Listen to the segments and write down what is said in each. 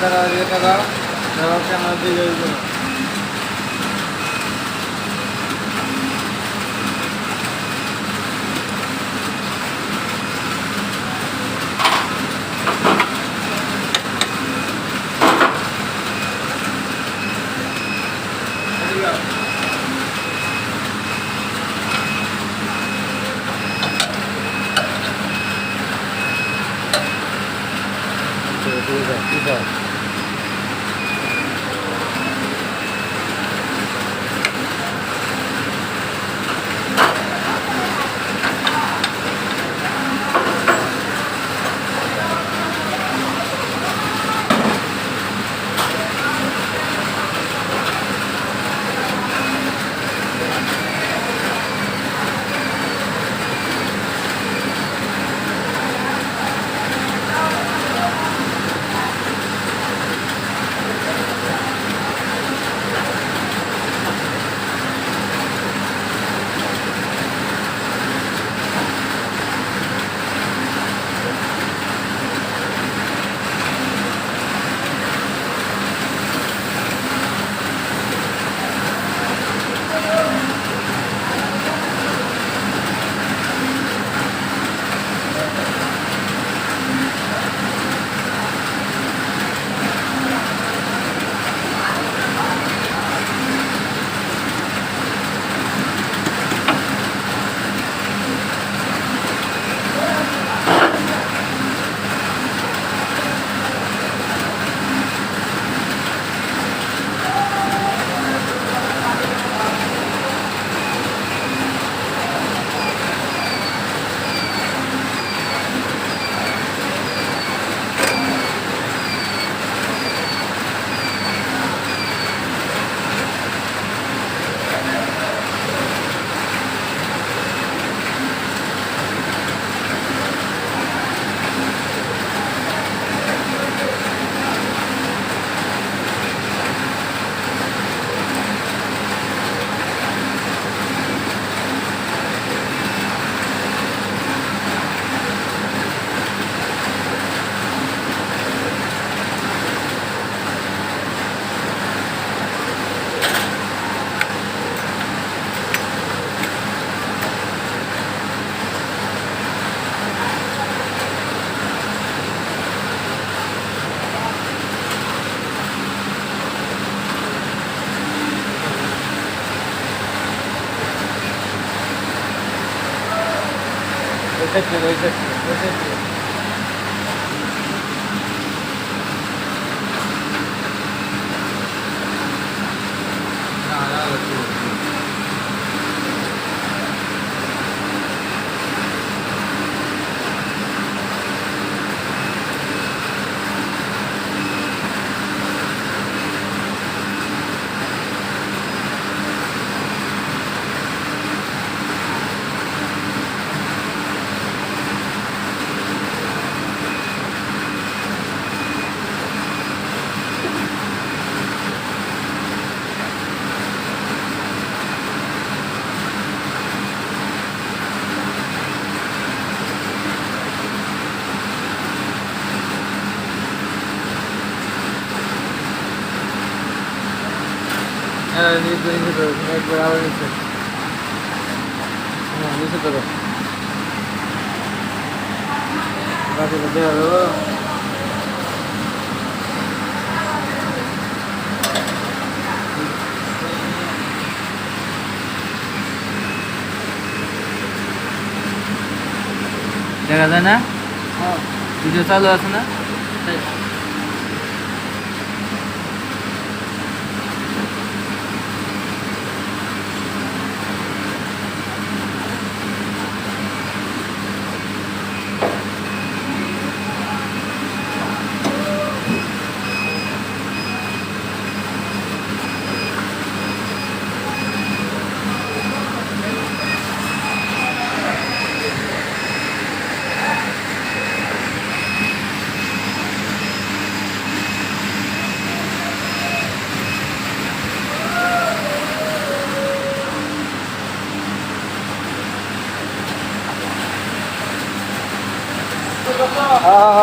দিয়ে টাকা টাকা camera OK, well. ধরো একবার আবার নিচে হ্যাঁ নিচে ধরো বাকি দেখা দেবো দেখা যায় না ভিডিও চালু আছে না Ah.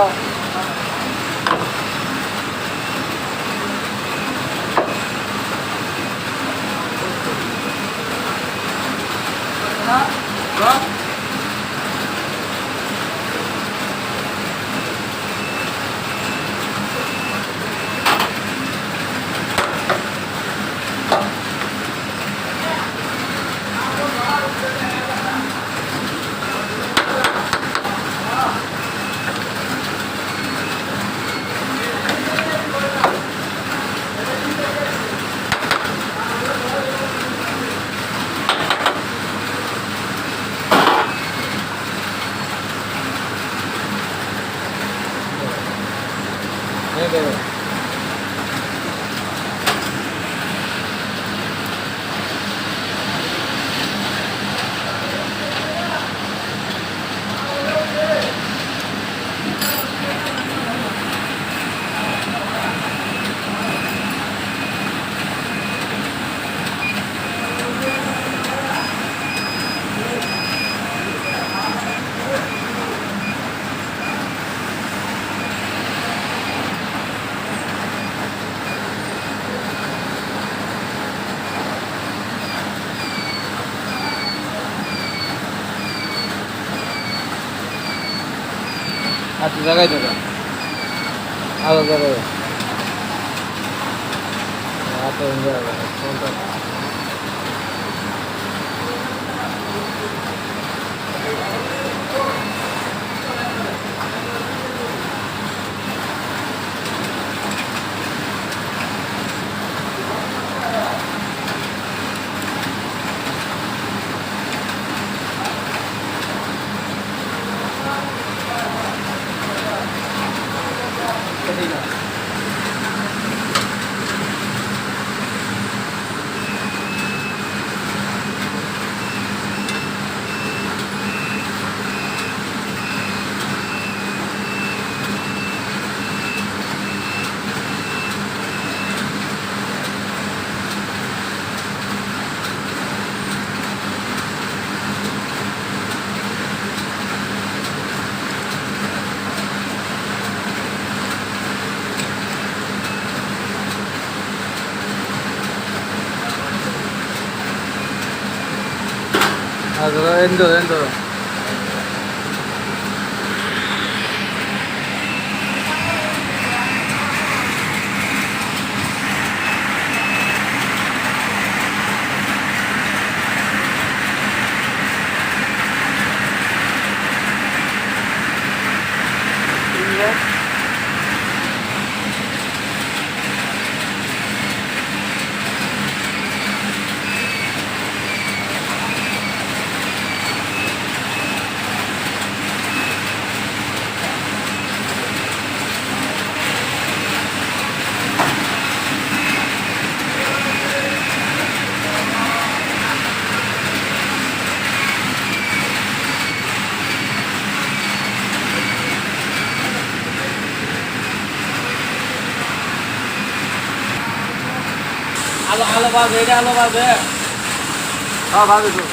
জায়গায় থাকা। আলো জায়গায়। dentro, dentro. Yeah. আলো আলো বাজে এটা আলো বাজে। হ্যাঁ বাজে তো।